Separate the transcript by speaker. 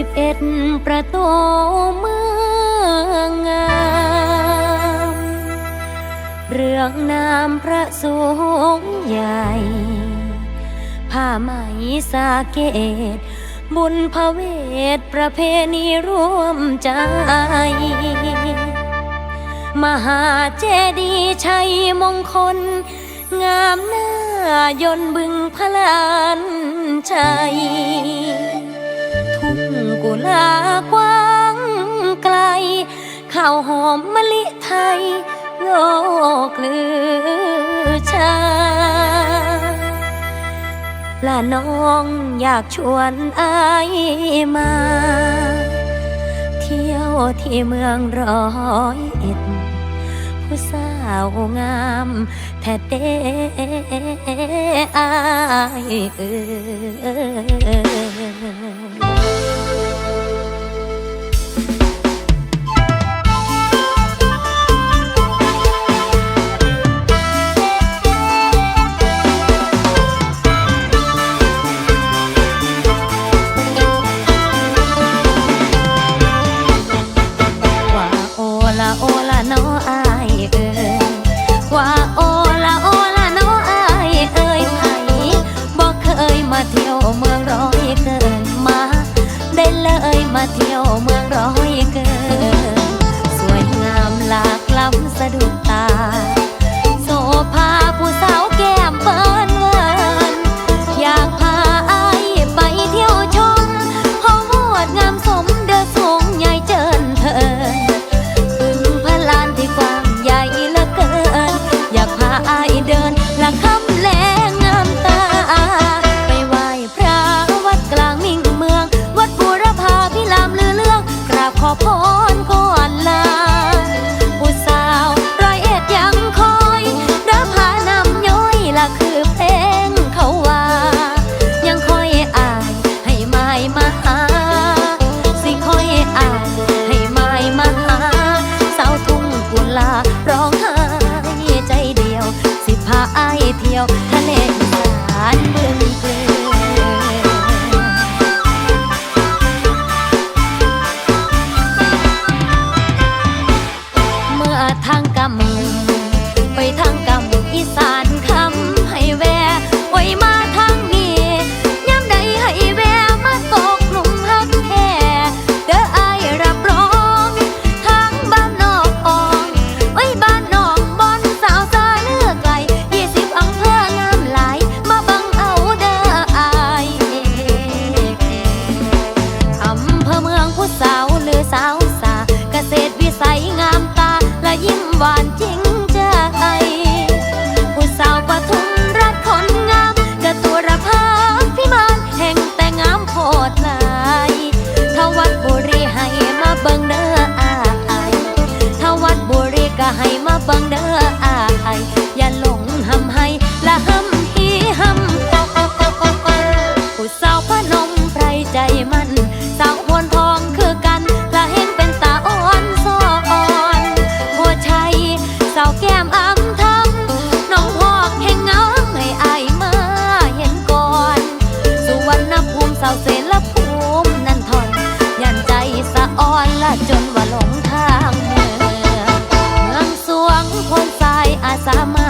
Speaker 1: สิบเอ็ดประตูเมืองงามเรื่องนามพระสงฆ์ใหญ่ ผ้าไหมสาเกต บุญพระเวทประเพณีร่วมใจ มหาเจดีย์ชัยมงคล งามหน้ายนบึงพลานชัย กุลากว้างไกล ข้าวหอมมะลิไทยโลกลือชาละน้องอยากชวนอายมา เที่ยวที่เมืองร้อยเอ็ด ผู้สาวงามแท้เด้อายเอ่ย ละโอละน้ออายเอ่ยว่าโอละโอละน้ออายเอ่ยไผบอกเคยมาเที่ยวเมืองร้อยเกินมา ได้เลยมาเที่ยว ขอพรก่อนลาผู้สาวร้อยเอ็ดยังคอยเด้อพานำย้อยละคือเพลงเขาว่า ยังคอยอายให้ไม้มาหา สิคอยอายให้ไม้มาหา สาวทุ่งกุลาร้องไห้ใจเดียว สิพาอายเที่ยว พนมไพรใจมันสาวพนทองคือกันละเห็นเป็นตาอ่อนซอนโพชัยสาวแก้มอ้ำทำน้องพอกแห่งเงาให้อายมาเห็นก่อน สุวรรณภูมิสาวเสรภูมินันทอนยันใจสะอ่อนละจนว่าหลงทางเมืองเมืองสวงคนสายอาสามา